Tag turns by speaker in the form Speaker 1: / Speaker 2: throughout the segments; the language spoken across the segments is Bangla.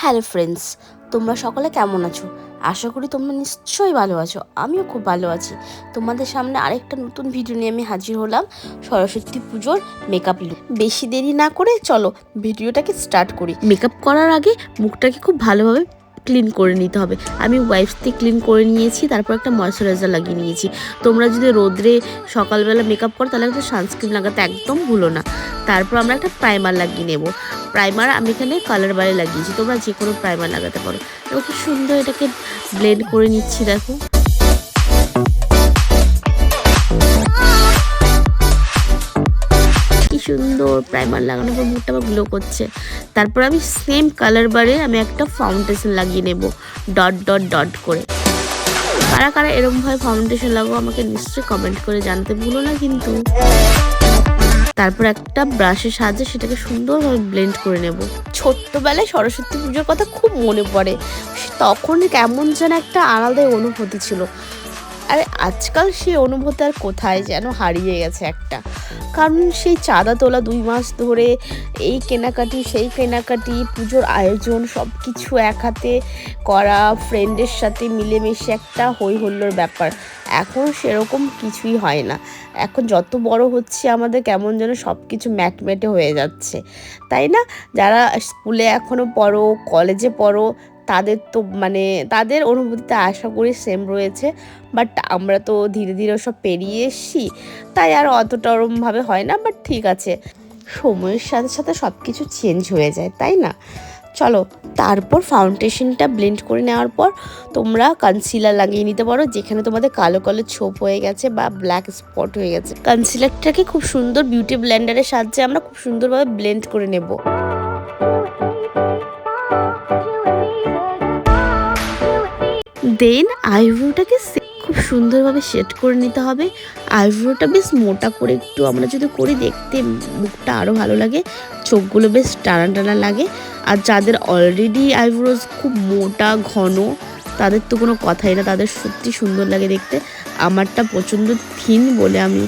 Speaker 1: হ্যালো ফ্রেন্ডস, তোমরা সকলে কেমন আছো? আশা করি তোমরা নিশ্চয়ই ভালো আছো, আমিও খুব ভালো আছি। তোমাদের সামনে আরেকটা নতুন ভিডিও নিয়ে আমি হাজির হলাম, সরস্বতী পুজোর মেকআপ লুক বেশি দেরি না করে চলো ভিডিওটাকে স্টার্ট করি। মেকআপ করার আগে মুখটাকে খুব ভালোভাবে ক্লিন করে নিতে হবে। আমি ওয়াইপস দিয়ে ক্লিন করে নিয়েছি, তারপর একটা ময়শ্চারাইজার লাগিয়ে নিয়েছি। তোমরা যদি রোদ্রে সকালবেলা মেকআপ করো, তাহলে একটা সানস্ক্রিন লাগাতে একদম ভুলো না। তারপর আমরা একটা প্রাইমার লাগিয়ে নেব। প্রাইমার আমি এখানে কালার বারে লাগিয়েছি। তোমরা যে কোনো প্রাইমার লাগাতে পারো। এবং খুব সুন্দর এটাকে ব্লেন্ড করে নিচ্ছি, দেখো। সুন্দর প্রাইমার লাগানোর পর মুখটা আমার গ্লো করছে। তারপর আমি সেম কালার বারে আমি একটা ফাউন্ডেশন লাগিয়ে নেব ডট ডট ডট করে। কারা কারা এরকমভাবে ফাউন্ডেশন লাগাবো আমাকে নিশ্চয়ই কমেন্ট করে জানাতে ভুলো না কিন্তু। তারপর একটা ব্রাশের সাহায্যে সেটাকে সুন্দরভাবে ব্লেন্ড করে নেব। ছোট্টবেলায় সরস্বতী পুজোর কথা খুব মনে পড়ে। তখন কেমন যেন একটা আলাদাই অনুভূতি ছিল। আজকাল সেই অনুভূতি আর কোথায় যেন হারিয়ে গেছে একটা। কারণ সেই চাঁদা তোলা দুই মাস ধরে, এই কেনাকাটি, সেই কেনাকাটি, পুজোর আয়োজন সব কিছু এক হাতে করা ফ্রেন্ডের সাথে মিলেমিশে একটা হই হল্লোর ব্যাপার। এখন সেরকম কিছুই হয় না। এখন যত বড় হচ্ছে, আমাদের কেমন যেন সব কিছু ম্যাটমেটে হয়ে যাচ্ছে। তাই না? যারা স্কুলে এখনও পড়ো কলেজে পড়ো তাদের তো মানে তাদের অনুভূতিতে আশা করি সেম রয়েছে বাট আমরা তো ধীরে ধীরে সব পেরিয়ে এসছি, তাই আর অতটা ওরমভাবে হয় না বাট ঠিক আছে। সময়ের সাথে সাথে সব কিছু চেঞ্জ হয়ে যায়, তাই না? চলো, তারপর ফাউন্ডেশনটা ব্লেন্ড করে নেওয়ার পর তোমরা কনসিলার লাগিয়ে নিতে পারো, যেখানে তোমাদের কালো কালো ছোপ হয়ে গেছে বা ব্ল্যাক স্পট হয়ে গেছে। কনসিলারটাকে খুব সুন্দর বিউটি ব্লেন্ডারের সাহায্যে আমরা খুব সুন্দরভাবে ব্লেন্ড করে নেব। দেন আইব্রোটাকে খুব সুন্দরভাবে সেট করে নিতে হবে। আইব্রোটা বেশ মোটা করে একটু আমরা যদি করি দেখতে মুখটা আরও ভালো লাগে, চোখগুলো বেশ টানা টানা লাগে। আর যাদের অলরেডি আইব্রোজ খুব মোটা, ঘন, তাদের তো কোনো কথাই না, তাদের সত্যি সুন্দর লাগে দেখতে। আমারটা প্রচণ্ড থিন বলে আমি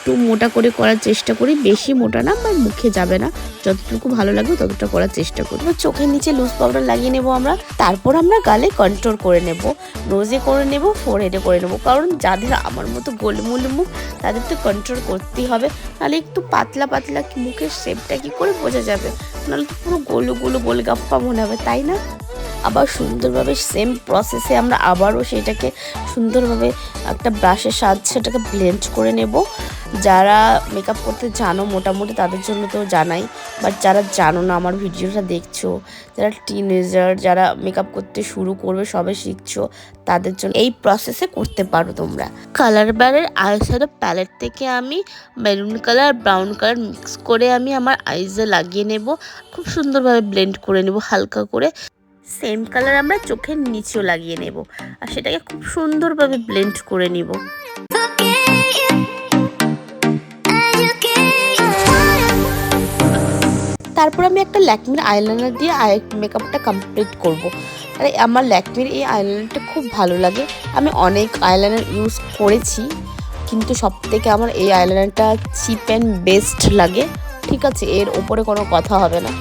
Speaker 1: একটু মোটা করে করার চেষ্টা করি। বেশি মোটা না বা মুখে যাবে না। যতটুকু ভালো লাগবে, ততটা করার চেষ্টা করি। চোখের নিচে লুজ পাউডার লাগিয়ে নেব আমরা। তারপর আমরা গালে কন্ট্রোল করে নেব। নোজে করে নেব ফোরহেডে করে নেব। কারণ যাদের আমার মতো গোলমুল মুখ, তাদের তো কন্ট্রোল করতেই হবে। নাহলে একটু পাতলা পাতলা মুখের শেপটা কি করে বোঝা যাবে? নাহলে তো পুরো গোলো গোলো গোলগাপ্পা মনে হবে, তাই না? আবার সুন্দরভাবে সেম প্রসেসে আমরা আবারও সেটাকে সুন্দরভাবে একটা ব্রাশের সাহায্যে সেটাকে ব্লেন্ড করে নেব। যারা মেকআপ করতে জানো মোটামুটি তাদের জন্য তো জানাই বাট যারা জানো না আমার ভিডিওটা দেখছ, যারা টিনেজার যারা মেকআপ করতে শুরু করবে সবে শিখছো, তাদের জন্য এই প্রসেসে করতে পারো তোমরা। কালার বারের আইশ্যাডো প্যালেট থেকে আমি maroon colour brown colour mix করে আমি আমার আইজে লাগিয়ে নেব, খুব সুন্দরভাবে ব্লেন্ড করে নেব হালকা করে। সেম কালার আমরা চোখের নিচেও লাগিয়ে নেব, আর সেটাকে খুব সুন্দরভাবে ব্লেন্ড করে নিব। তারপর আমি একটা ল্যাকমির আইলাইনার দিয়ে আই মেকআপটা কমপ্লিট করব। আর, আমার ল্যাকমির এই আইলাইনারটা খুব ভালো লাগে। আমি অনেক আইলাইনার ইউজ করেছি, কিন্তু সব থেকে আমার এই আইলাইনারটা চিপ অ্যান্ড বেস্ট লাগে। ঠিক আছে, এর ওপরে কোনো কথা হবে না।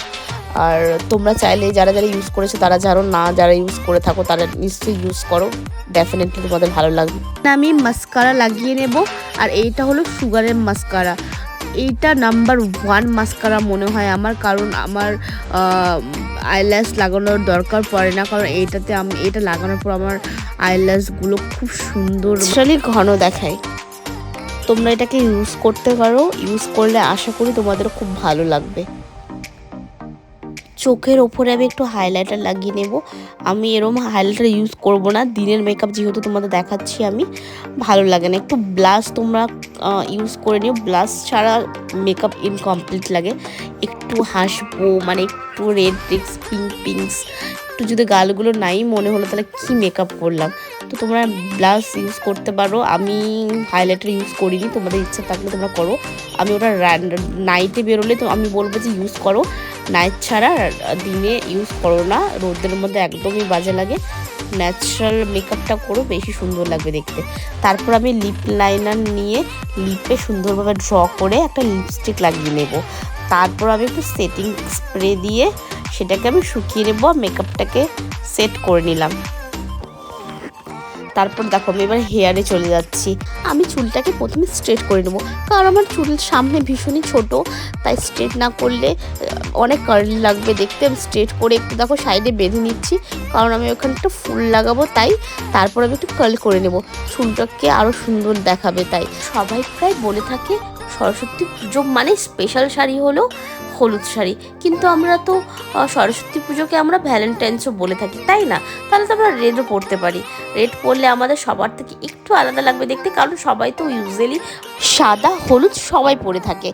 Speaker 1: আর তোমরা চাইলে যারা যারা ইউজ করেছ, তারা জানো না যারা ইউজ করে থাকো, তারা নিশ্চয়ই ইউজ করো। ডেফিনেটলি তোমাদের ভালো লাগবে। আমি মাস্কারা লাগিয়ে নেব, আর এইটা হলো সুগারের মাস্কারা। এইটা নাম্বার ওয়ান মাস্কারা মনে হয় আমার, কারণ আমার আইল্যাশ লাগানোর দরকার পড়ে না, কারণ এইটাতে আমি এটা লাগানোর পর আমার আইল্যাশগুলো খুব সুন্দর ঘন দেখায়। তোমরা এটাকে ইউজ করতে পারো ইউজ করলে আশা করি তোমাদের খুব ভালো লাগবে। চোখের ওপরে আমি একটু হাইলাইটার লাগিয়ে নেব। আমি এরম হাইলাইটার ইউজ করব না। দিনের মেকআপ যেহেতু তোমাদের দেখাচ্ছি আমি, ভালো লাগে না। একটু ব্লাশ তোমরা ইউজ করে নিও। ব্লাশ ছাড়া মেকআপ ইনকমপ্লিট লাগে। একটু হাসবো মানে একটু রেড রিক্স পিঙ্ক পিঙ্কস একটু যদি গালগুলো নাই মনে হলো তাহলে কী মেকআপ করলাম? তো তোমরা ব্লাশ ইউজ করতে পারো। আমি হাইলাইটার ইউজ করিনি, তোমাদের ইচ্ছা থাকলে তোমরা করো। আমি ওটা নাইটে বেরোলে তো আমি বলব যে ইউজ করো। নাইট ছাড়া দিনে ইউজ করো না। রোদের মধ্যে একদমই বাজে লাগে। ন্যাচারাল মেকআপটা করো, বেশি সুন্দর লাগবে দেখতে। তারপর আমি লিপ লাইনার নিয়ে লিপে সুন্দরভাবে ড্র করে একটা লিপস্টিক লাগিয়ে নেব। তারপর আমি একটু সেটিং স্প্রে দিয়ে সেটাকে আমি শুকিয়ে নেব মেকআপটাকে সেট করে নিলাম। তারপর দেখো আমি এবার হেয়ারে চলে যাচ্ছি। আমি চুলটাকে প্রথমে স্ট্রেট করে নেব, কারণ আমার চুল সামনে ভীষণই ছোট, তাই স্ট্রেট না করলে অনেক কার্লি লাগবে দেখতে। আমি স্ট্রেট করে একটু দেখো সাইডে বেঁধে নিচ্ছি, কারণ আমি ওখানে একটা ফুল লাগাবো, তাই তারপর আমি একটু কার্ল করে নেব। চুলটাকে আরও সুন্দর দেখাবে তাই। সবাই প্রায় বলে থাকে, সরস্বতী পুজো মানে স্পেশাল শাড়ি হলো হলুদ শাড়ি। কিন্তু আমরা তো সরস্বতী পুজোকে আমরা ভ্যালেন্টাইন্সও বলে থাকি, তাই না? তাহলে তো আমরা রেডও পরতে পারি। রেড পরলে আমাদের সবার থেকে একটু আলাদা লাগবে দেখতে, কারণ সবাই তো ইউজুয়ালি সাদা, হলুদ সবাই পরে থাকে।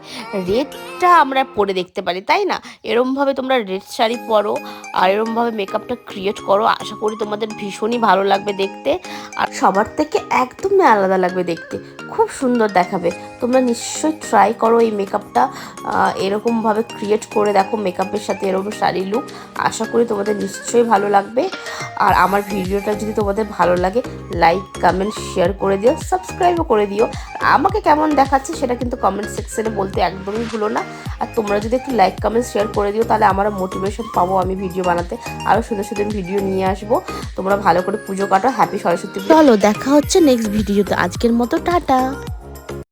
Speaker 1: রেডটা আমরা পরে দেখতে পারি, তাই না? এরমভাবে তোমরা রেড শাড়ি পরো, আর এরমভাবে মেকআপটা ক্রিয়েট করো। আশা করি তোমাদের ভীষণই ভালো লাগবে দেখতে, আর সবার থেকে একদমই আলাদা লাগবে দেখতে। খুব সুন্দর দেখাবে। তোমরা নিশ্চয়ই ট্রাই করো এই মেকআপটা এরকমভাবে ক্রিয়েট করে দেখো মেকআপের সাথে এরকম শাড়ি লুক আশা করি তোমাদের নিশ্চয়ই ভালো লাগবে। আর আমার ভিডিওটা যদি তোমাদের ভালো লাগে লাইক কমেন্ট শেয়ার করে দিও সাবস্ক্রাইবও করে দিও। আমাকে কেমন দেখাচ্ছে সেটা কিন্তু কমেন্ট সেকশনে বলতে একদমই ভুলো না। আর তোমরা যদি একটু লাইক কমেন্ট শেয়ার করে দিও, তাহলে আমারও মোটিভেশন পাবো আমি ভিডিও বানাতে। আরও সুন্দর সুন্দর ভিডিও নিয়ে আসব। তোমরা ভালো করে পুজো কাটো। হ্যাপি সরস্বতী চলো, দেখা হচ্ছে নেক্সট ভিডিওতে আজকের মতো টাটা।